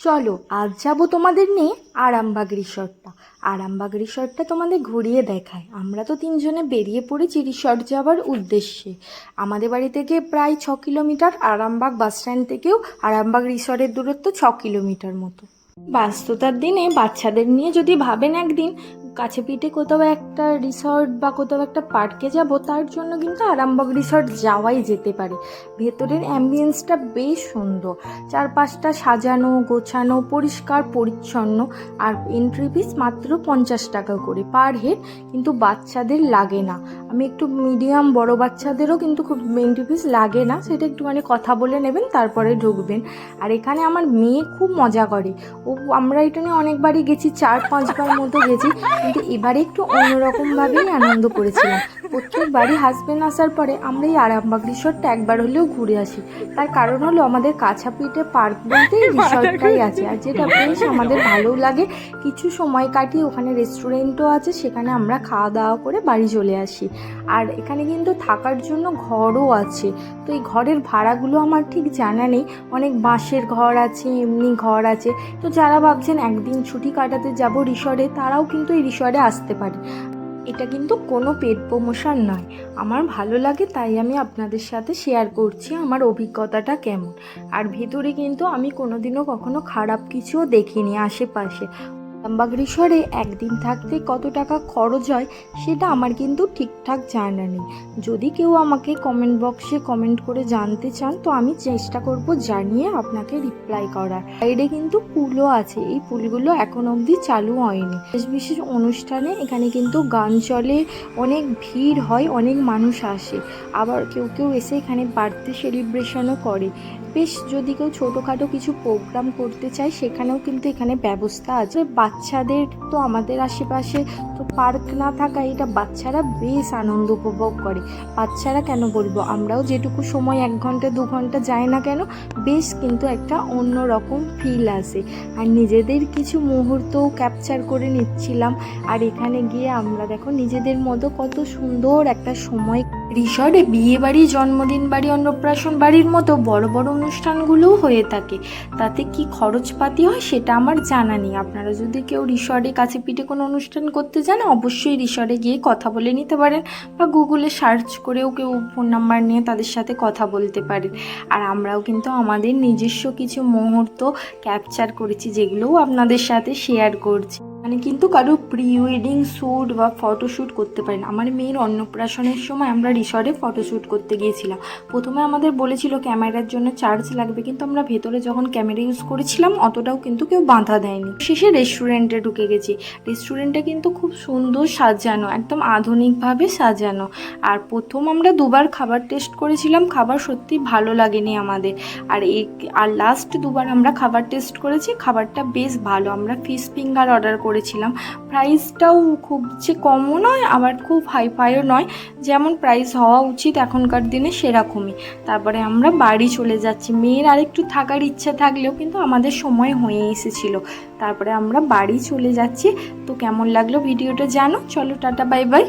চলো, আজ যাব তোমাদের নিয়ে আরামবাগ রিসর্টটা। আরামবাগ রিসর্টটা তোমাদের ঘুরিয়ে দেখায়। আমরা তো তিনজনে বেরিয়ে পড়েছি রিসর্ট যাওয়ার উদ্দেশ্যে। আমাদের বাড়ি থেকে প্রায় ছ কিলোমিটার আরামবাগ বাস স্ট্যান্ড থেকেও আরামবাগ রিসর্টের দূরত্ব ছ কিলোমিটার মতো। ব্যস্ততার দিনে বাচ্চাদের নিয়ে যদি ভাবেন একদিন কাছে পিঠে কোথাও একটা রিসর্ট বা কোথাও একটা পার্কে যাব, তার জন্য কিন্তু আরামবাগ রিসর্ট যাওয়াই যেতে পারে। ভেতরের অ্যাম্বিয়েন্সটা বেশ সুন্দর। চারপাশটা সাজানো, গোছানো, পরিষ্কার, পরিচ্ছন্ন, আর এন্ট্রি ফিস মাত্র পঞ্চাশ টাকা করে পার হেড কিন্তু বাচ্চাদের লাগে না। আমি একটু মিডিয়াম বড় বাচ্চাদেরও কিন্তু খুব এন্ট্রি ফিস লাগে না, সেটা একটুখানি কথা বলে নেবেন, তারপরে ঢুকবেন। আর এখানে আমার মেয়ে খুব মজা করে। ও, আমরা এটা নিয়ে অনেকবারই গেছি, চার পাঁচবার মতো গেছি কিন্তু এবারে একটু অন্যরকমভাবেই আনন্দ করেছিলাম। প্রত্যেকবারই হাজব্যান্ড আসার পরে আমরা এই আরামবাগ রিসর্টটা একবার হলেও ঘুরে আসি। তার কারণ হলো আমাদের কাছাপিঠে পার্ক বলতে এই রিসর্টটাই আছে। আর যেটা বেশ আমাদের ভালোও লাগে। কিছু সময় কাটিয়ে ওখানে রেস্টুরেন্টও আছে সেখানে আমরা খাওয়া দাওয়া করে বাড়ি চলে আসি। আর এখানে কিন্তু থাকার জন্য ঘরও আছে। তো এই ঘরের ভাড়াগুলো আমার ঠিক জানা নেই। অনেক বাঁশের ঘর আছে এমনি ঘর আছে। তো যারা ভাবছেন একদিন ছুটি কাটাতে যাব রিসর্টে তারাও কিন্তু এই রিসর্টে আসতে পারে। এটা কিন্তু কোনো পেট প্রমোশন নয়। আমার ভালো লাগে তাই আমি আপনাদের সাথে শেয়ার করছি আমার অভিজ্ঞতাটা কেমন। আর ভিতরে কিন্তু আমি কোনোদিনও কখনো খারাপ কিছুও দেখিনি আশেপাশে। আরামবাগ একদিন থাকতে কত টাকা খরচ হয় সেটা আমার কিন্তু ঠিকঠাক জানা নেই। যদি কেউ আমাকে কমেন্ট বক্সে কমেন্ট করে জানতে চান, তো আমি চেষ্টা করব জানিয়ে আপনাকে রিপ্লাই করার। সাইডে কিন্তু পুলও আছে, এই পুলগুলো এখন অবধি চালু হয়নি। বিশেষ বিশেষ অনুষ্ঠানে এখানে কিন্তু গান চলে, অনেক ভিড় হয়, অনেক মানুষ আসে। আবার কেউ কেউ এসে এখানে বার্থডে সেলিব্রেশনও করে। বেশ যদি কেউ ছোটোখাটো কিছু প্রোগ্রাম করতে চায়, সেখানেও কিন্তু এখানে ব্যবস্থা আছে। বাচ্চাদের তো আমাদের আশেপাশে তো পার্ক না থাকায় এটা বাচ্চারা বেশ আনন্দ উপভোগ করে। বাচ্চারা কেন বলব? আমরাও যেটুকু সময় এক ঘণ্টা, দু ঘণ্টা যায় না কেন, বেশ কিন্তু একটা অন্য রকম ফিল আসে। আর নিজেদের কিছু মুহূর্তও ক্যাপচার করে নিচ্ছিলাম। আর এখানে গিয়ে আমরা দেখো নিজেদের মতো কত সুন্দর একটা সময় রিসর্টে বিয়ে বাড়ি, জন্মদিন বাড়ি, অন্নপ্রাশন বাড়ির মতো বড় বড় অনুষ্ঠানগুলোও হয়ে থাকে। তাতে কি খরচপাতি হয় সেটা আমার জানা নেই। আপনারা যদি কেউ রিসর্টে কাছে পিঠে কোনো অনুষ্ঠান করতে চান অবশ্যই রিসর্টে গিয়ে কথা বলে নিতে পারেন বা গুগলে সার্চ করেও কেউ ফোন নাম্বার নিয়ে তাদের সাথে কথা বলতে পারেন। আর আমরাও কিন্তু আমাদের নিজস্ব কিছু মুহূর্ত ক্যাপচার করেছি, যেগুলোও আপনাদের সাথে শেয়ার করছি। মানে কিন্তু কারও প্রি ওয়েডিং শ্যুট বা ফটোশ্যুট করতে পারেন। আমার মেয়ের অন্নপ্রাশনের সময় আমরা রিসর্টে ফটোশ্যুট করতে গিয়েছিলাম। প্রথমে আমাদের বলেছিল ক্যামেরার জন্য চার্জ লাগবে, কিন্তু আমরা ভেতরে যখন ক্যামেরা ইউজ করেছিলাম, অতটাও কিন্তু কেউ বাঁধা দেয়নি। শেষে রেস্টুরেন্টে ঢুকে গেছি। রেস্টুরেন্টটা কিন্তু খুব সুন্দর সাজানো, একদম আধুনিকভাবে সাজানো। আর প্রথম আমরা দুবার খাবার টেস্ট করেছিলাম, খাবার সত্যি ভালো লাগেনি আমাদের। আর এই আর লাস্ট দুবার আমরা খাবার টেস্ট করেছি, খাবারটা বেশ ভালো। আমরা ফিশ ফিঙ্গার অর্ডার করেছিলাম। প্রাইসটাও খুব যে কমও নয়, আবার খুব হাই ফাইও নয়। যেমন প্রাইস হওয়া উচিত এখনকার দিনে সেরকমই। তারপরে আমরা বাড়ি চলে যাচ্ছি। মেয়ের আরেকটু থাকার ইচ্ছা থাকলেও কিন্তু আমাদের সময় হয়ে এসেছিল। তারপরে আমরা বাড়ি চলে যাচ্ছি। তো কেমন লাগল ভিডিওটা জানো? চলো টাটা, বাই বাই।